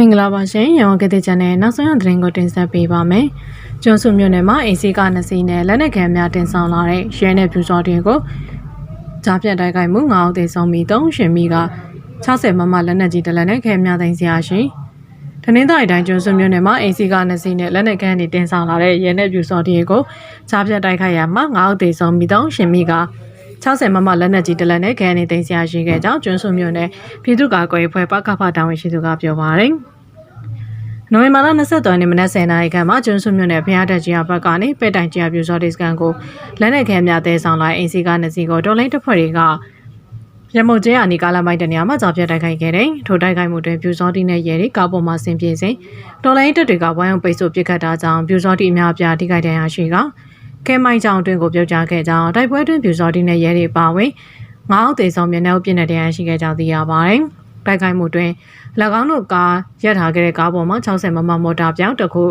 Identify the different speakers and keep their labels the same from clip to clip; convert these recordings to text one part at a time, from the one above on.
Speaker 1: မင်္ဂလာပါရှင်ရောင်ကတဲ့ချန်နယ်နောက်ဆုံးရသတင်းကိုတင်ဆက်ပေးပါမယ်။ကျွန်းစုမြို့နယ်မှာအင်စီကနှစ်စီးနဲ့လက်နက်ခဲများတင်ဆောင်လာတဲ့ရဲနဲ့ပြူစောတွေကိုကြားပြတ်တိုက်ခိုက်မှု9ဦးသေဆုံးပြီး3ရှင်မိက60မမလက်နက်ကြီးတစ်လက်နဲ့ခဲများသိမ်းစရာရှိ။တနင်္သာရီတိုင်းကျွန်းစုမြို့နယ်မှာအင်စီကနှစ်စီးနဲ့လက်နက်ခဲတွေတင်ဆောင်လာတဲ့ရဲနဲ့ပြူစောတွေကိုကြားပြတ်တိုက်ခိုက်ရမှာ9ဦးသေဆုံးပြီး3ရှင်မိက60 မမလက်နက်ကြီးတလက်နဲ့ခဲအနေသိမ်းဆရာရှိခဲ့ကြောင်းကျွန်းစုမြို့နယ်ပြည်သူ့ကာကွယ်ရေးဖွဲ့ပကဖတာဝန်ရှိသူကပြောပါရယ်။နိုဝင်ဘာလ23ရက်နေ့မနက်10:00နာရီခန့်မှာကျွန်းစုမြို့နယ်ဖျားတက်ကြီးဘက်ကနေပဲ့တိုင်ကြီးပြူစော်ဒီစကန်ကိုလက်နက်ခဲများတဲဆောင်လိုက်အင်စီကနှစ်စီကိုတော်လိုင်းတပ်ဖွဲ့တွေကရမုတ်ကျဲအနီကာလမိုင်းတနေရာမှာကြာပြတ်တိုက်ခိုက်ခဲ့တယ်။ထိုတိုက်ခိုက်မှုတွင်ပြူစောတီနဲ့ရဲတွေကားပေါ်မှာဆင်ပြေစဉ်တော်လိုင်းတပ်တွေကဝိုင်းအောင်ပိတ်ဆို့ပစ်ခတ်တာကြောင့်ပြူစောတီအများအပြားထိခိုက်ဒဏ်ရာရှိက ကဲမိုင်းကြောင်တွင်ကိုပြုတ်ကျခဲ့ကြောင်းတိုက်ပွဲတွင်ပြူစောတီနဲ့ရဲတွေပါဝင်ငါးအောင်သေးဆောင်မျက်နှာပြည့်တဲ့တရားရှိခဲ့ကြောင်းသိရပါတယ်။တိုက်ခိုက်မှုတွင်၎င်းတို့ကားရပ်ထားခဲ့တဲ့ကားပေါ်မှာ60မမမော်တာပြောင်းတစ်ခု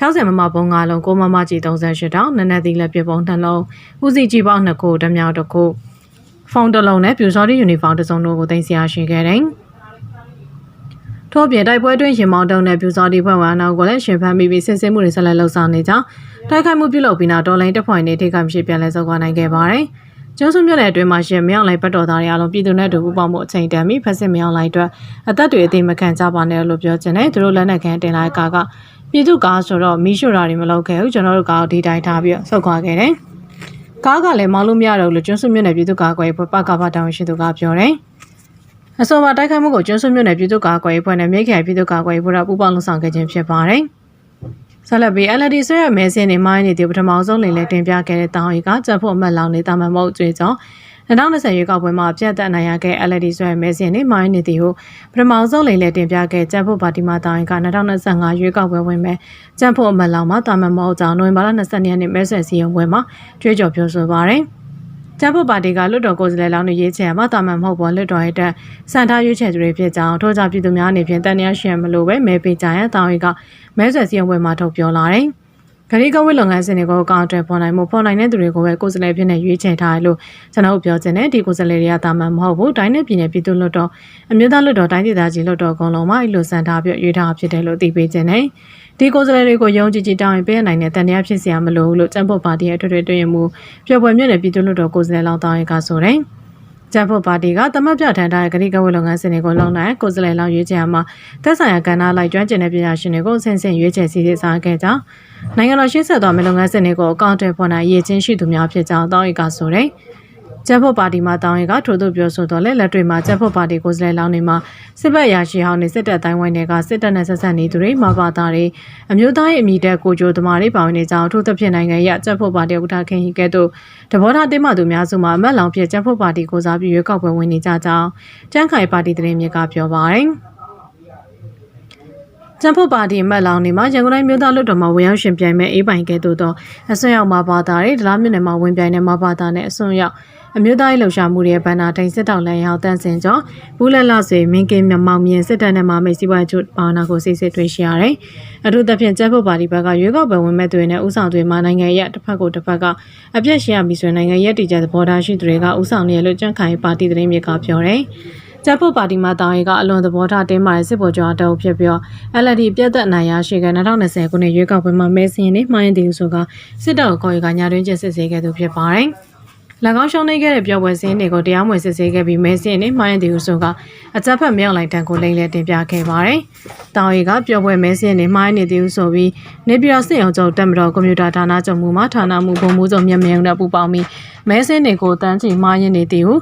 Speaker 1: 60မမဘုံ၅လုံး6မမကြီး38တောင်နက်နက်သီးလက်ပြပုံနှလုံးဦးစီကြီးပေါင်း2ခုဓမြောက်တစ်ခုဖုန်းတစ်လုံးနဲ့ပြူစောတီယူနီဖောင်းတစ်စုံတို့ကိုတင်စီရရှိခဲ့တယ်။ထို့ပြင်တိုက်ပွဲတွင်ရင်မောင်းတုံနဲ့ပြူစောတီဖွဲ့ဝင်အောင်ကိုလည်းရှင်ဖမ်းပြီးပြီးစစ်ဆေးမှုတွေဆက်လက်လှုပ်ဆောင်နေကြောင်း တိုက်ခိုက်မှုပြုလုပ်ပြီးနောက်တော်လိုင်းတပ်ဖွဲ့နေထိခိုက်မရှိပြန်လဲဆုတ်ခွာနိုင်ခဲ့ပါတယ်။ကျွန်းစုမြို့နယ်အတွင်းမှာရှင်မြောင်လိုက်ပတ်တော်သားတွေအလုံးပြည်သူနဲ့တူပူပေါင်းမှုအချိန်တန်ပြီးဖက်စစ်မြောင်လိုက်အတွက်အသက်တွေအသိမခံကြပါနဲ့လို့ပြောချင်တယ်သူတို့လက်နက်ကန်တင်လိုက်ကာကပြည်သူကားဆိုတော့မီးရှို့တာတွေမလုပ်ခဲ့ဘူးကျွန်တော်တို့ကားကိုဒီတိုင်းထားပြီးဆုတ်ခွာခဲ့တယ်။ကားကလည်းမောင်းလို့မရတော့လို့ကျွန်းစုမြို့နယ်ပြည်သူကားကွယ်ဘပကဖတောင်ရှိသူကပြောတယ်။အဆိုပါတိုက်ခိုက်မှုကိုကျွန်းစုမြို့နယ်ပြည်သူ့ကာကွယ်ရေးဖွဲ့နဲ့မြိတ်ခရိုင်ပြည်သူ့ကာကွယ်ရေးဖွဲ့ကပူးပေါင်းလှုပ်ဆောင်ခဲ့ခြင်းဖြစ်ပါတယ်။ ဆက်လက်ပြီး LD ဆွဲရမဲစင်းနေမိုင်းနေသူပထမဆုံးလိမ်လဲတင်ပြခဲ့တဲ့တောင်ရီကကြက်ဖို့အမတ်လောင်နေတာမှမဟုတ်ကြွေကြောင်း2020ရွေးကောက်ပွဲမှာပြတ်သက်နိုင်ရခဲ့ LD ဆွဲမဲစင်းနေမိုင်းနေသူကိုပထမဆုံးလိမ်လဲတင်ပြခဲ့ကြက်ဖို့ပါတီမာတောင်ရီက2025ရွေးကောက်ပွဲဝင်မဲ့ကြက်ဖို့အမတ်လောင်မှာတာမန်မဟုတ်ကြောင်းနိုဝင်ဘာလ22ရက်နေ့မဲဆွယ်စီရင်ပွဲမှာကြွေးကြော်ပြောဆိုပါရယ် ကျန်းဖို့ပါတီကလွတ်တော်ကိုယ်စားလှယ်လောင်းတွေရေးချယ်မှာတာမန်မဟုတ်ပေါ်လွတ်တော်ရဲ့တက်စံထားရွေးချယ်သူတွေဖြစ်ကြောင်းထို့ကြောင့်ပြည်သူများအနေဖြင့်တန်တရားရှင်မလို့ပဲမဲပေးကြရန်တာဝန်ကမဲဆွယ်စီရင်ပွဲမှာထုတ်ပြောလာတယ်။ဂရီကဝိလုပ်ငန်းစဉ်တွေကိုအကောင့်တွေပေါ်နိုင်မှုပေါ်နိုင်တဲ့သူတွေကိုပဲကိုယ်စားလှယ်ဖြစ်နေရွေးချယ်ထားတယ်လို့ကျွန်တော်ပြောချင်တယ်ဒီကိုယ်စားလှယ်တွေကတာမန်မဟုတ်ဘူးတိုင်းနဲ့ပြည်နယ်ပြည်သူ့လွတ်တော်အမျိုးသားလွတ်တော်တိုင်းဒေသကြီးလွတ်တော်အကုန်လုံးမှာအဲ့လိုစံထားပြရွေးထားဖြစ်တယ်လို့သိပေးခြင်းတယ်။ ဒီကိုယ်စားလှယ်တွေကိုယုံကြည်ကြည်တောင်းရင်ပေးနိုင်တဲ့တန်တရားဖြစ်စရာမလိုဘူးလို့ကျန်းဖို့ပါတီရဲ့ထွေထွေတွင်မှုပျော်ပွဲမြင့်တဲ့ပြည်သူ့လွတ်တော်ကိုယ်စားလှယ်လောင်းတောင်းရင်ကဆိုတယ်။ကျန်းဖို့ပါတီကတမတ်ပြထန်ထားတဲ့ဂရိကဝေလုပ်ငန်းစဉ်တွေကိုလုံနိုင်ကိုယ်စားလှယ်လောင်းရွေးချယ်မှာသက်ဆိုင်ရာကဏ္ဍလိုက်ကျွမ်းကျင်တဲ့ပညာရှင်တွေကိုဆင့်ဆင့်ရွေးချယ်စီစစ်စားခဲ့ကြောင်းနိုင်ငံတော်ရှင်းဆက်သွားမယ့်လုပ်ငန်းစဉ်တွေကိုအကောင့်တွေပေါ်နိုင်ရည်ချင်းရှိသူများဖြစ်ကြောင်းတောင်းရီကဆိုတ ယ်။ကျန်းဖို့ပါတီမှာတောင်းရီကထို့သို့ပြောဆိုတော့လဲလက်တွေမှာကျန်းဖို့ပါတီကိုယ်စားလှယ်လောင်းတွေမှာစစ်ဘက်ရာရှိဟောင်းနေစစ်တပ်တိုင်းဝိုင်းတွေကစစ်တပ်နဲ့ဆက်ဆက်နေသူတွေမှာပါတာတွေအမျိုးသားရေးအမိတဲ့ကိုကြိုသမားတွေပါဝင်နေကြောင်းထို့သဖြင့်နိုင်ငံရဲ့ကျန်းဖို့ပါတီဥက္ကဋ္ဌခင်ဟီကဲ့သို့တဘောထားတင်းမှသူများစုမှာအမတ်လောင်ဖြစ်ကျန်းဖို့ပါတီကိုစားပြုရွေးကောက်ပွဲဝင်နေကြကြောင်းကျန်းခိုင်ပါတီသတင်းမြစ်ကပြောပါတယ်ကျန်းဖို့ပါတီမက်လောင်နေမှာရန်ကုန်တိုင်းမြို့သားလွတ်တော်မှာဝင်ရောက်ရှင်ပြိုင်မဲ့အေးပိုင်ကဲ့သို့သောအစွန်းရောက်မှာပါတာတွေဒလားမြို့နယ်မှာဝင်ပြိုင်တဲ့မှာပါတာနဲ့အစွန်းရောက် အမျိုးသားရေးလှုပ်ရှားမှုတွေဘန်နာတိုင်စစ်တောင်လန်ရောက်တန်းစင်ကျော်ဘူးလက်လဆွေမင်းကင်းမြမောင်မြင်စစ်တပ်နဲ့မမိတ်စီးပွားချုပ်ပါနာကိုစစ်စစ်တွေ့ရှိရတယ်။အထူးသဖြင့်ကျန်းဖို့ပါတီဘက်ကရွေးကောက်ပွဲဝင်မဲ့တွေနဲ့ဥဆောင်တွေမှာနိုင်ငံရဲ့တစ်ဖက်ကိုတစ်ဖက်ကအပြည့်ရှိရပြီဆိုရင်နိုင်ငံရဲ့တည်ကြသဘောထားရှိသူတွေကဥဆောင်နေရလို့ကြန့်ခိုင်ပါတီသတင်းမြေကပြောတယ်။ကျပ်ဖို့ပါတီမှာတောင်းရီကအလွန်သဘောထားတင်းမာတဲ့စစ်ဗိုလ်ချုပ်အတုပ်ဖြစ်ပြီး LD ပြတ်သက်နိုင်ရရှိက2020ခုနှစ်ရွေးကောက်ပွဲမှာမဲစင်းနေမှိုင်းတယ်ဆိုကစစ်တပ်ကိုခေါ်ရကညာတွင်းကျစစ်ဆေးခဲ့သူဖြစ်ပါတယ်။၎ င်းရှုံးနေခဲ့တဲ့ပြောပွဲစင်းတွေကိုတရားမဝင်စစ်ဆေးခဲ့ပြီးမဲစင်းနဲ့မှားရင်တီဟုဆိုကအကြက်ဖက်မြောက်လိုက်တန်ကိုလိမ့်လဲတင်ပြခဲ့ပါတယ်။တောင်ရီကပြောပွဲမဲစင်းနဲ့မှားရင်နေတီဟုဆိုပြီးနေပြည်တော်စစ်အောင်ချုပ်တက်မတော်ကွန်ပျူတာဌာနချုပ်မှုမှာဌာနမှုဘုံမှုချုပ်မျက်မြင်နဲ့ပူပေါင်းပြီးမဲစင်းတွေကိုတန်းချီမှားရင်နေတီဟု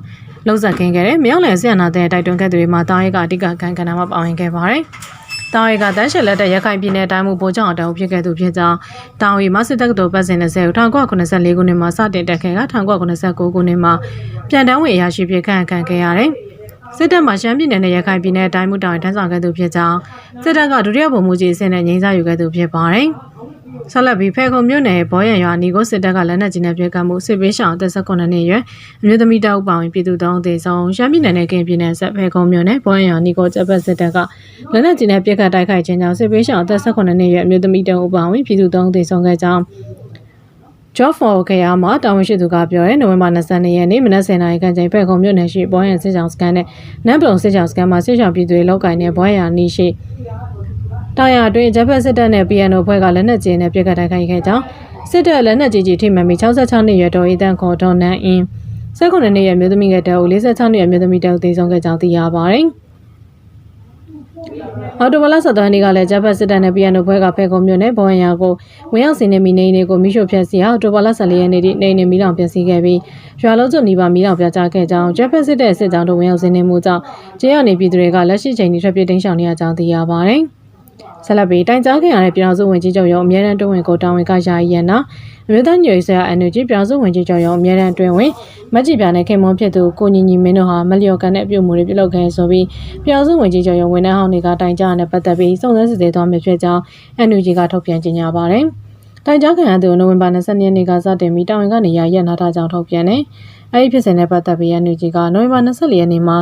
Speaker 1: လုံးဆက်ခင်းခဲ့တယ်။မြောက်လယ်ဆီယနာတဲ့တိုက်တွန်းခဲ့သူတွေမှာတောင်ရီကအဓိကခံကဏ္ဍမှာပါဝင်ခဲ့ပါတယ်။ တောင်ရီကတန်းရှယ်လက်တဲ့ရခိုင်ပြည်နယ်တိုင်းမှုဗိုလ်ချုပ်အတောင်ဖြစ်ခဲ့သူဖြစ်ကြောင်းတောင်ရီမစစ်တက္ကသိုလ်ပတ်စဉ်20 1984ခုနှစ်မှာစတင်တက်ခဲ့က1989ခုနှစ်မှာပြန်တန်းဝင်အရာရှိဖြစ်ခန့်ခံခဲ့ရတယ်။စစ်တပ်မှရှမ်းပြည်နယ်နဲ့ရခိုင်ပြည်နယ်တိုင်းမှုတောင်ထမ်းဆောင်ခဲ့သူဖြစ်ကြောင်းစစ်တပ်ကဒုတိယဗိုလ်မှူးကြီးအဆင့်နဲ့ငြိမ်းစားယူခဲ့သူဖြစ်ပါတယ်။ ဆက်လက်ပြီးဖဲခုံမြို့နယ်ဘောရံရွာနီကိုစစ်တပ်ကလက်နက်ကြီးနဲ့ပြဲကမှုစစ်ပေးရှောင်သက်18နှစ်ရွယ်အမျိုးသမီးတောက်ပောင်ပြည်သူတောင်းသေးဆုံးရှမ်းပြည်နယ်နဲ့ကင်ပြည်နယ်ဆက်ဖဲခုံမြို့နယ်ဘောရံရွာနီကိုတပ်ပတ်စစ်တပ်ကလက်နက်ကြီးနဲ့ပြဲကတိုက်ခိုက်ခြင်းကြောင့်စစ်ပေးရှောင်သက်18နှစ်ရွယ်အမျိုးသမီးတောက်ပောင်ပြည်သူတောင်းသေးဆုံးခဲ့ကြောင်း Job for ခရမှာတာဝန်ရှိသူကပြောရဲနိုဝင်ဘာ22ရက်နေ့မနက်10:00နာရီခန့်ချိန်ဖက်ခုံမြို့နယ်ရှိဘောရန်စစ်ကြောင်စကန်နဲ့နမ်ပလုံစစ်ကြောင်စကန်မှာစစ်ကြောင်ပြည်သူတွေလောက်ကင်တဲ့ဘောရန်နီရှိ တာယာအတွင်းဂျပန်စစ်တပ်နဲ့ PNO ဖွဲ့ကလက်နက်ကြီးနဲ့ပြစ်ခတ်တိုက်ခိုက်ခဲ့ကြောင်းစစ်တပ်လက်နက်ကြီးကြီးထိမှန်ပြီး66နှစ်ရွယ်တော်ဤတန်းခေါ်တော်နန်းအင်း19နှစ်ရဲ့မြို့သမီးငယ်တောက်46နှစ်ရဲ့မြို့သမီးတောက်တည်ဆုံးခဲ့ကြောင်းသိရပါတယ်။အော်တိုဘလာဆက်သွမ်းတွေကလည်းဂျပန်စစ်တပ်နဲ့ PNO ဖွဲ့ကဖဲကုံမြို့နယ်ဘောဝင်ယာကိုဝင်ရောက်စီနေမီနေအိမ်တွေကိုမိရှို့ဖျက်ဆီးအောင်အော်တိုဘလာ14ရက်နေ့ထိနေအိမ်တွေမိလောင်ပျက်စီးခဲ့ပြီးရွာလုံးကျွနီးပါမိလောင်ပြကြခဲ့ကြောင်းဂျပန်စစ်တပ်စစ်ကြောင်းတို့ဝင်ရောက်စီနေမှုကြောင့်ကျေးရွာနေပြည်သူတွေကလက်ရှိချိန်ထိထွက်ပြေးတိမ်းရှောင်နေရကြောင်းသိရပါတယ်။ ဆက်လက်ပြီးတိုင်ကြားခဲ့ရတဲ့ပြည်တော်စုဝင်ကြီးချုပ်ရုံးအမြဲတမ်းတွင်းဝင်ကိုတာဝန်ကယာယီရန်နာအမျိုးသားညွေဆရာ NUG ပြည်တော်စုဝင်ကြီးချုပ်ရုံးအမြဲတမ်းတွင်းဝင်မက်ကြီးပြနဲ့ခင်မွန်ဖြစ်သူကိုညီညီမင်းတို့ဟာမလျော်ကန်တဲ့အပြုအမူတွေပြုလုပ်ခဲ့ဆိုပြီးပြည်တော်စုဝင်ကြီးချုပ်ရုံးဝန်ထမ်းဟောင်းတွေကတိုင်ကြားရတဲ့ပတ်သက်ပြီးစုံစမ်းစစ်ဆေးသွားမယ်ဖြစ်ကြောင်း NUG ကထုတ်ပြန်ကြေညာပါတယ်။တိုင်ကြားခံရသူနိုဝင်ဘာ22ရက်နေ့ကစတင်ပြီးတာဝန်ကနေရာရက်နာထားကြောင်းထုတ်ပြန်တယ်။အဲဒီဖြစ်စဉ်နဲ့ပတ်သက်ပြီး NUG ကနိုဝင်ဘာ24ရက်နေ့မှာ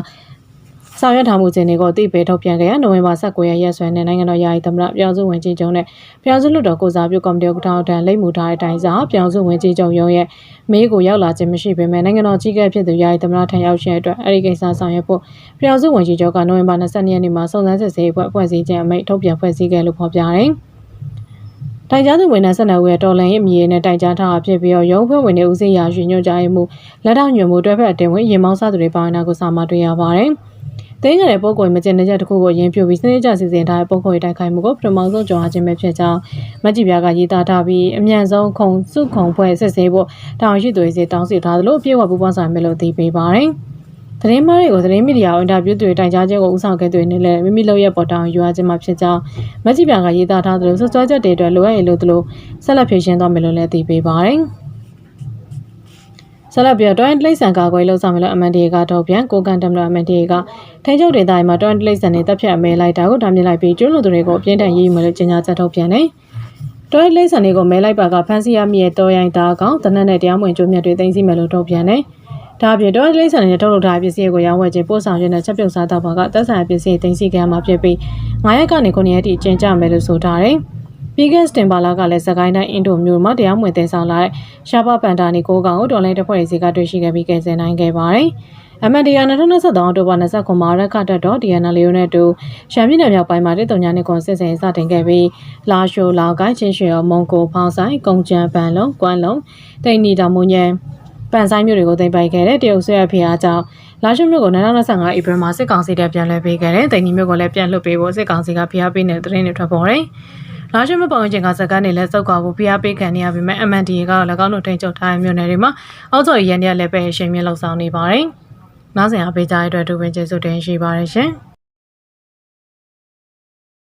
Speaker 1: ဆောင်ရွက်ထားမှုစဉ်တွေကိုအသိပေးထုတ်ပြန်ခဲ့ရနိုဝင်ဘာ19ရက်ရက်စွဲနဲ့နိုင်ငံတော်ယာယီသမ္မတပြောင်စုဝင်ကြီးချုပ်နဲ့ပြောင်စုလွတ်တော်ကိုစားပြုကော်မတီဥက္ကဋ္ဌအထံလိပ်မူထားတဲ့အတိုင်းစာပြောင်စုဝင်ကြီးချုပ်ရုံးရဲ့မေးကိုရောက်လာခြင်းမရှိပေမဲ့နိုင်ငံတော်ကြီးကဲဖြစ်သူယာယီသမ္မတထံရောက်ခြင်းအတွက်အဲဒီကိစ္စဆောင်ရွက်ဖို့ပြောင်စုဝင်ကြီးချုပ်ကနိုဝင်ဘာ22ရက်နေ့မှာစုံစမ်းစစ်ဆေးအဖွဲ့ဖွဲ့စည်းခြင်းအမိန့်ထုတ်ပြန်ဖွဲ့စည်းခဲ့လို့ဖော်ပြတယ်။တိုင်ကြားသူဝန်ထမ်း၁၂ဦးရဲ့တော်လန်ရဲ့အမည်နဲ့တိုင်ကြားထားတာဖြစ်ပြီးတော့ရုံးဖွဲ့ဝင်တွေဦးစီးရာရွှေညွှန်ကြားမှုလက်ထောက်ညွှန်မှုတွဲဖက်အတင်ဝင်ရင်မောင်းစားသူတွေပါဝင်တာကိုစာမတွေ့ရပါတယ်။ တင်းငယ်တဲ့ပုံကွယ်မကျင်တဲ့ချက်တစ်ခုကိုရင်းပြပြီးစနစ်ကျစီစဉ်ထားတဲ့ပုံကွယ်တိုက်ခိုက်မှုကိုပထမဆုံးကြော်အားခြင်းပဲဖြစ်ကြောင်းမက်ကြီးပြားကရေးသားထားပြီးအမြန်ဆုံးခုံစုခုံဖွဲ့စစ်ဆေးဖို့တောင်းရှိသူတွေစီတောင်းဆိုထားသလိုအပြည့်အဝပူးပေါင်းဆောင်မယ်လို့သိပေးပါတယ်။သတင်းမားတွေကိုသတင်းမီဒီယာအင်တာဗျူးတွေတိုင်ကြားခြင်းကိုဦးဆောင်ခဲ့သူတွေနဲ့လည်းမိမိလုပ်ရပေါ်တောင်းယူရခြင်းမှာဖြစ်ကြောင်းမက်ကြီးပြားကရေးသားထားသလိုစွစွဲချက်တွေအတွက်လိုအပ်ရင်လို့သလိုဆက်လက်ဖြည့်ရှင်းသွားမယ်လို့လည်းသိပေးပါတယ်။ ဆက်လက်ပြီးတော့ light ဆန်ကာကွယ်လှုပ်ဆောင်မယ်လို့ MNDA ကထုတ်ပြန်ကိုကန်တမလို့ MNDA ကထိန်းချုပ်ဒေသတွေမှာ light ဆန်တွေတပ်ဖြတ်အမဲလိုက်တာကိုဒါမြင်လိုက်ပြီးကျွန်းလူသူတွေကိုအပြင်းထန်ရေးယူမယ်လို့ကြေညာချက်ထုတ်ပြန်တယ်။တော်လိမ့်ဆန်တွေကိုမဲလိုက်ပါကဖမ်းဆီးရမိတဲ့တော်ရိုင်းသားကောင်တနက်နဲ့တရားမဝင်ကျိုးမြတ်တွေတင်စီမယ်လို့ထုတ်ပြန်တယ်။ဒါအပြင်တော်လိမ့်ဆန်တွေထုတ်လုပ်ထားတဲ့ပစ္စည်းကိုရောင်းဝယ်ခြင်းပို့ဆောင်ခြင်းနဲ့ချက်ပြုတ်စားတော့ဘာကသက်ဆိုင်ပစ္စည်းတင်စီကြမှာဖြစ်ပြီး9ရက်ကနေ9ရက်ထိကျင်းကြမယ်လို့ဆိုထားတယ်။ ပြီးခဲ့စတင်ပါလာကလည်းစကိုင်းတိုင်းအင်ဒိုမြို့မှာတရားမဝင်တင်ဆောင်လာတဲ့ရှားပပန်တာနီကိုကောင်ကိုတော်လိုင်းတပ်ဖွဲ့တွေစီကတွေ့ရှိခဲ့ပြီးကယ်ဆယ်နိုင်ခဲ့ပါတယ်။ MNDR 2023အောက်တိုဘာ29မှာရက်ခတ်တော့ DNL လေးနဲ့တူရှမ်းပြည်နယ်မြောက်ပိုင်းမှာတိတုံညာနေကွန်စစ်စင်စတင်ခဲ့ပြီးလာရှိုလာကိုင်းချင်းရွှေရောမုံကိုဖောင်းဆိုင်ကုံကြံပန်လုံးကွမ်းလုံးတိန်နီတောင်မွန်ညံပန်ဆိုင်မျိုးတွေကိုတင်ပိုက်ခဲ့တဲ့တရုတ်ဆွေရဖေအားကြောင့်လာရှိုမြို့ကို2025ဧပြီမှာစစ်ကောင်စီတပ်ပြန်လှည့်ပေးခဲ့တဲ့တိန်နီမြို့ကိုလည်းပြန်လွှတ်ပေးဖို့စစ်ကောင်စီကဖိအားပေးနေတဲ့သတင်းတွေထွက်ပေါ်တယ်။ လာရှိမပောင်ကျင်ကစကားနေလဲစောက်ကွာကိုဖိအားပေးခံနေရပေမဲ့ MNDA ကတော့၎င်းတို့ထိန်းချုပ်ထားတဲ့မြို့နယ်တွေမှာအောက်ကျော်ရန်ရလည်းပဲအရှင်မြင့်လှုပ်ဆောင်နေပါတယ်။နောက်ဆက်အားပေးကြတဲ့အတွက်ဒုပင်ကျေးဇူးတင်ရှိပါတယ်ရှင်။